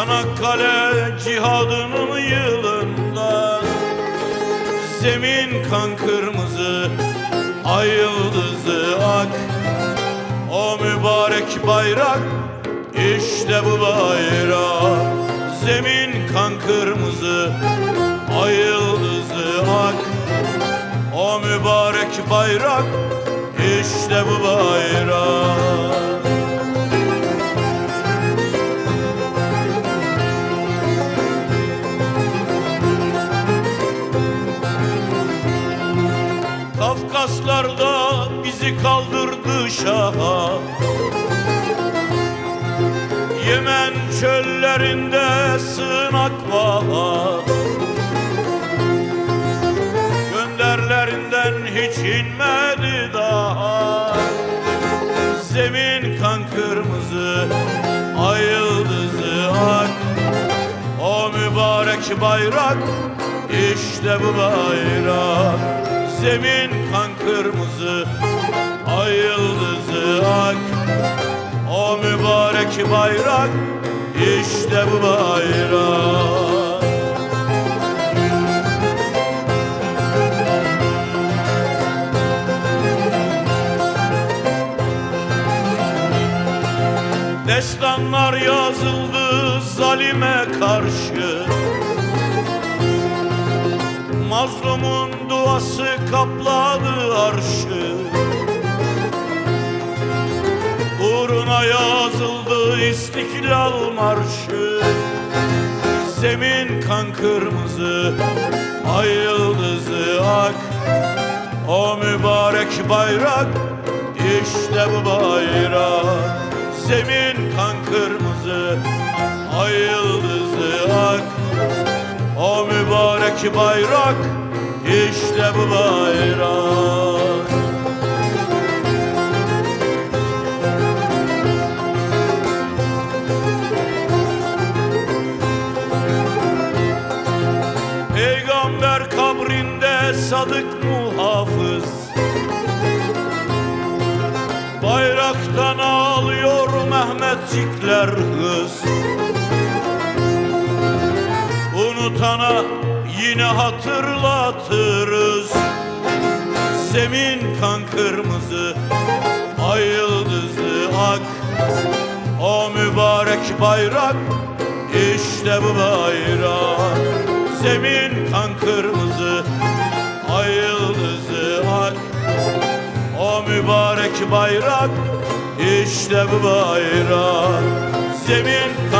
Çanakkale cihadının yılında Zemin kan kırmızı, ay yıldızı ak. O mübarek bayrak, işte bu bayrak. Zemin kan kırmızı, ay yıldızı ak. O mübarek bayrak, işte bu bayrak Kafkaslarda bizi kaldırdı şaha. Yemen çöllerinde sığınak var Gönderlerinden hiç inmedi daha. Zemin kan kırmızı, ay yıldızı ak. O mübarek bayrak, işte bu bayrak. Zemin kan kırmızı, ay yıldızı ak. O mübarek bayrak, işte bu bayrak. Destanlar yazıldı zalime karşı Mazlumun duası kapladı arşı. Uğruna yazıldı istiklal marşı. Zemin kan kırmızı, ay yıldızı ak. O mübarek bayrak, işte bu bayrak. Zemin kan kırmızı, ay yıldızı ak mübarek bayrak, işte bu bayrak. Peygamber kabrinde sadık muhafız. Bayraktan ağlıyor Mehmetçikler hız. Unutana yine hatırlatırız. Zemin kan kırmızı, ay yıldızı ak. O mübarek bayrak, işte bu bayrak. Zemin kan kırmızı, ay yıldızı ak. O mübarek bayrak, işte bu bayrak. Zemin kan